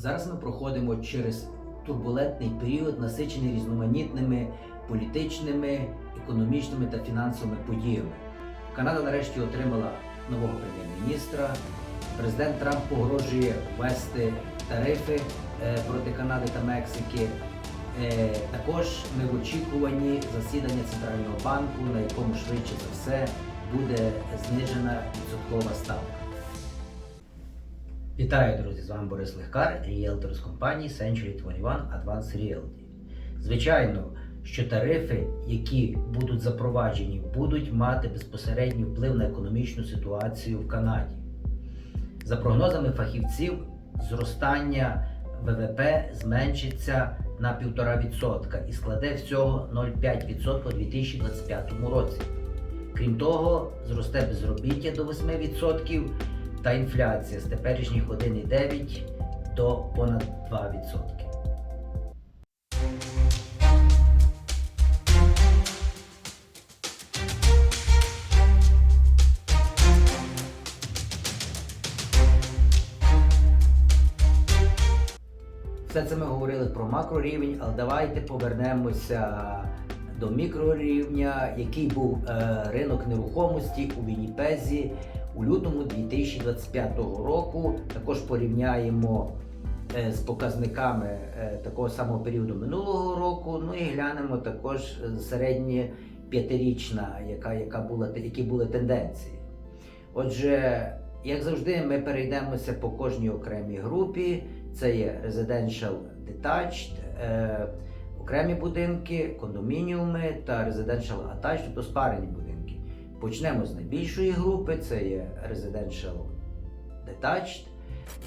Зараз ми проходимо через турбулентний період, насичений різноманітними політичними, економічними та фінансовими подіями. Канада нарешті отримала нового прем'єр-міністра. Президент Трамп погрожує ввести тарифи е, проти Канади та Мексики. Е, Також ми в очікуванні засідання центрального банку, на якому швидше за все буде знижена відсоткова ставка. Вітаю, друзі! З вами Борис Легкар, ріелтор з компанії Century 21 Advanced Realty. Звичайно, що тарифи, які будуть запроваджені, будуть мати безпосередній вплив на економічну ситуацію в Канаді. За прогнозами фахівців, зростання ВВП зменшиться на 1,5% і складе всього 0,5% у 2025 році. Крім того, зросте безробіття до 8% та інфляція з теперішніх 1,9 до понад 2%. Все це ми говорили про макрорівень, але давайте повернемося до мікрорівня, який був е, ринок нерухомості у Вінніпезі у лютому 2025 року. Також порівняємо е, з показниками е, такого самого періоду минулого року. Ну і глянемо також е, середнє п'ятирічна, яка, яка була, які були тенденції. Отже, як завжди, ми перейдемося по кожній окремій групі. Це є Residential Detached, е, окремі будинки, кондомініуми та Residential Attached, тобто спарені будинки. Почнемо з найбільшої групи, це є Residential Detached.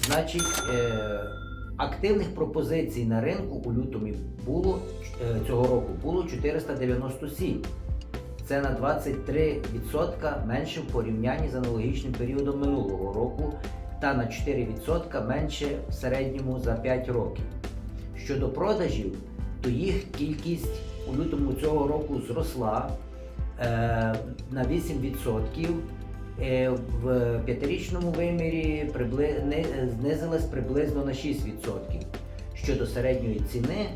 Значить, е, активних пропозицій на ринку у лютому було е, цього року було 497. Це на 23% менше в порівнянні з аналогічним періодом минулого року та на 4% менше в середньому за 5 років. Щодо продажів, то їх кількість у лютому цього року зросла на 8%. Е, в п'ятирічному вимірі знизилась приблизно на 6%. Щодо середньої ціни,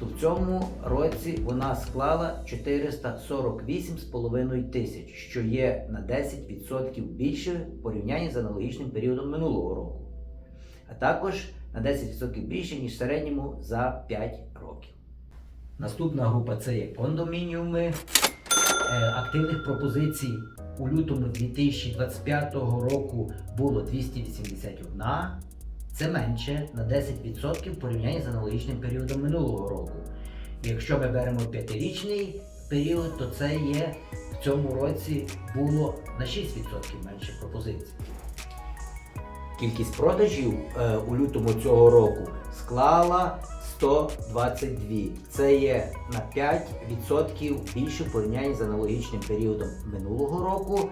то в цьому році вона склала 448,5 тисяч, що є на 10% більше в порівнянні з аналогічним періодом минулого року, а також на 10% більше, ніж в середньому за 5 років. Наступна група це є кондомініуми. Е, Активних пропозицій у лютому 2025 року було 281. Це менше на 10% в порівнянні з аналогічним періодом минулого року. Якщо ми беремо п'ятирічний період, то це є в цьому році було на 6% менше пропозицій. Кількість продажів е, у лютому цього року склала 122. Це є на 5% більше в порівнянні з аналогічним періодом минулого року,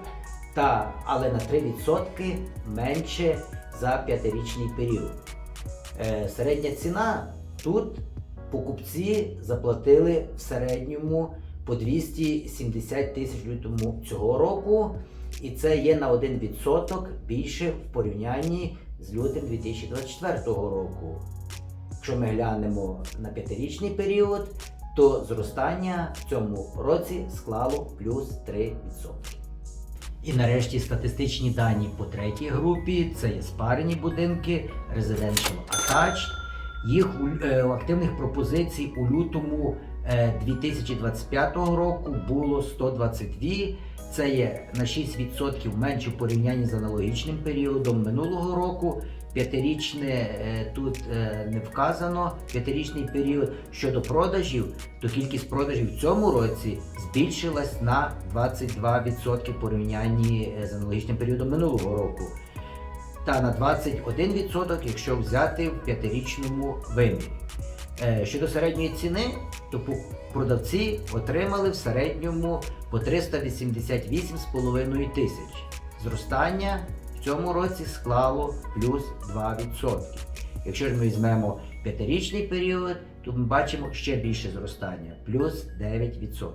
та, але на 3% менше за п'ятирічний період. Е, середня ціна тут покупці заплатили в середньому по 270 тисяч лютому цього року, і це є на 1% більше в порівнянні з лютим 2024 року. Якщо ми глянемо на п'ятирічний період, то зростання в цьому році склало плюс 3%. І нарешті статистичні дані по третій групі це є спарені будинки, Residential Attached. Їх е, активних пропозицій у лютому е, 2025 року було 122. Це є на 6% менше в порівнянні з аналогічним періодом минулого року. П'ятирічне е, тут е, не вказано. П'ятирічний період щодо продажів, то кількість продажів в цьому році збільшилась на 22% в порівнянні е, з аналогічним періодом минулого року. Та на 21%, якщо взяти в п'ятирічному вимірі. Щодо середньої ціни, то продавці отримали в середньому по 388,5 тисяч. Зростання в цьому році склало плюс 2%. Якщо ж ми візьмемо п'ятирічний період, то ми бачимо ще більше зростання плюс 9%.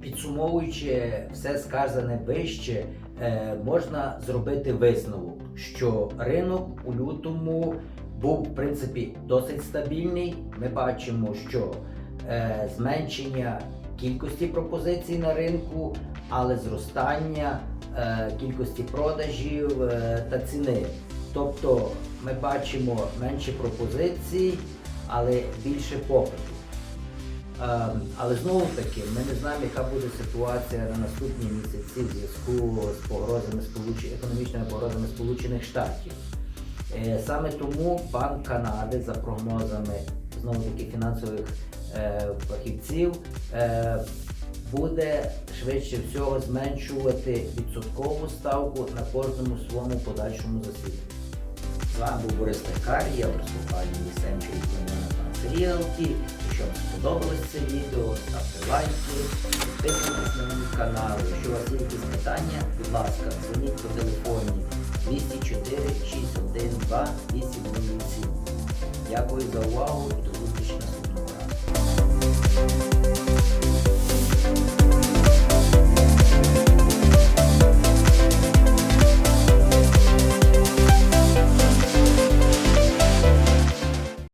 Підсумовуючи все сказане вище, е, можна зробити висновок, що ринок у лютому був в принципі досить стабільний. Ми бачимо, що е, зменшення кількості пропозицій на ринку, але зростання кількості продажів е, та ціни. Тобто ми бачимо менше пропозицій, але більше попиту. Ем, Але знову таки ми не знаємо, яка буде ситуація на наступні місяці в зв'язку з погрозами економічними погрозами Сполучених Штатів. Е, Саме тому Банк Канади, за прогнозами знову таки фінансових е, фахівців, е, буде швидше всього зменшувати відсоткову ставку на кожному своєму подальшому засіданні. З вами був Борис Лекар, я в розкопанні Century Finance Realty. Якщо вам сподобалось це відео, ставте лайки, підписуйтесь на мій канал. Якщо у вас є якісь питання, будь ласка, дзвоніть по телефоні 204 612 807. Дякую за увагу і до